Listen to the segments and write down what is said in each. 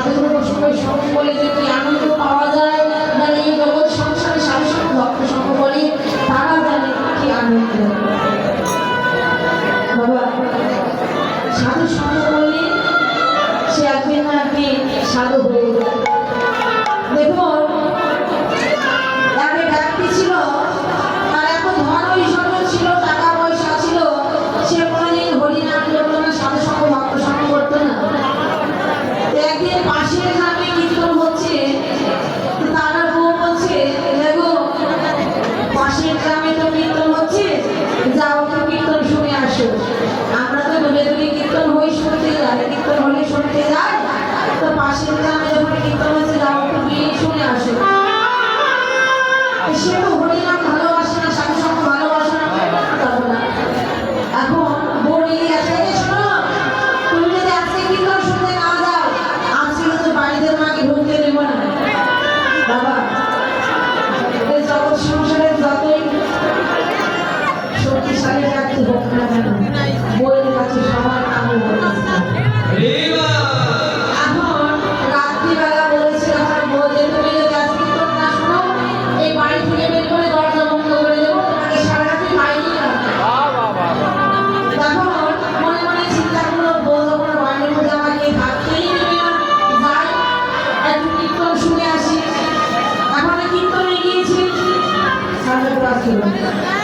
সাধুগুলো বলে যে আনন্দ পাওয়া যায় না এই জগৎ সংসারে শাসক ভক্ত সঙ্গ বলে তারা জানে কি আনন্দ। বাবা, সাধু সঙ্গ বললে সে একদিন না একদিন সাধু হয়ে যায়। aquilo.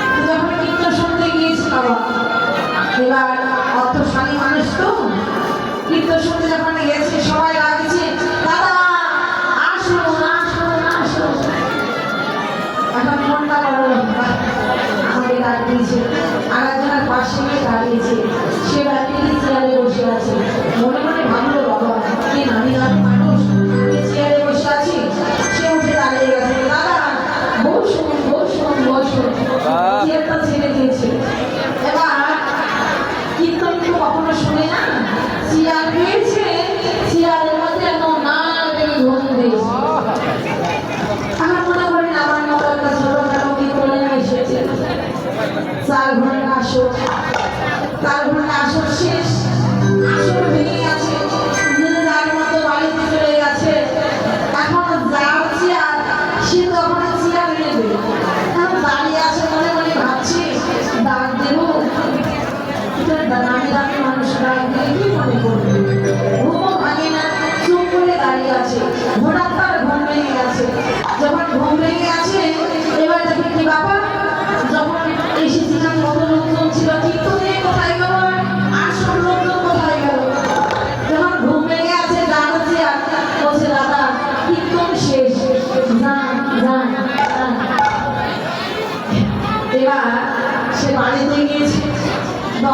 চার ঘণ্টা আসর চার ঘণ্টা আসর শেষ।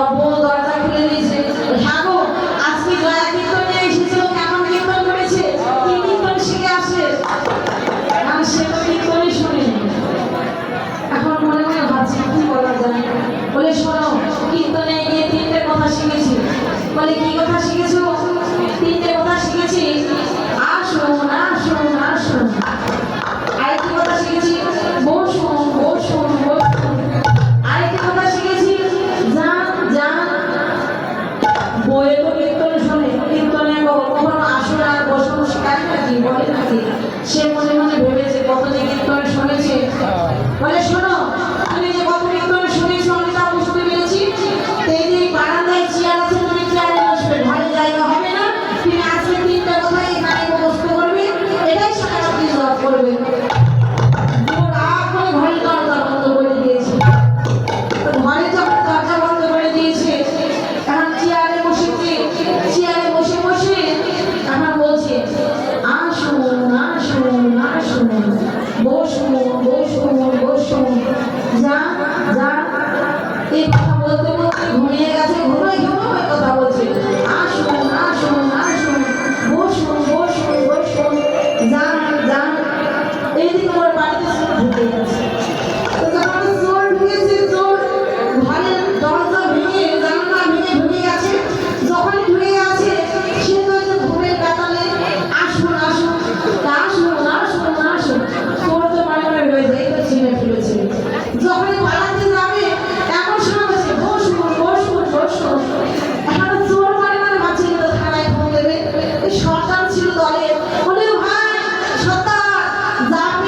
여러분 কত যে কীর্তনের শুনেছি। বলে শোনো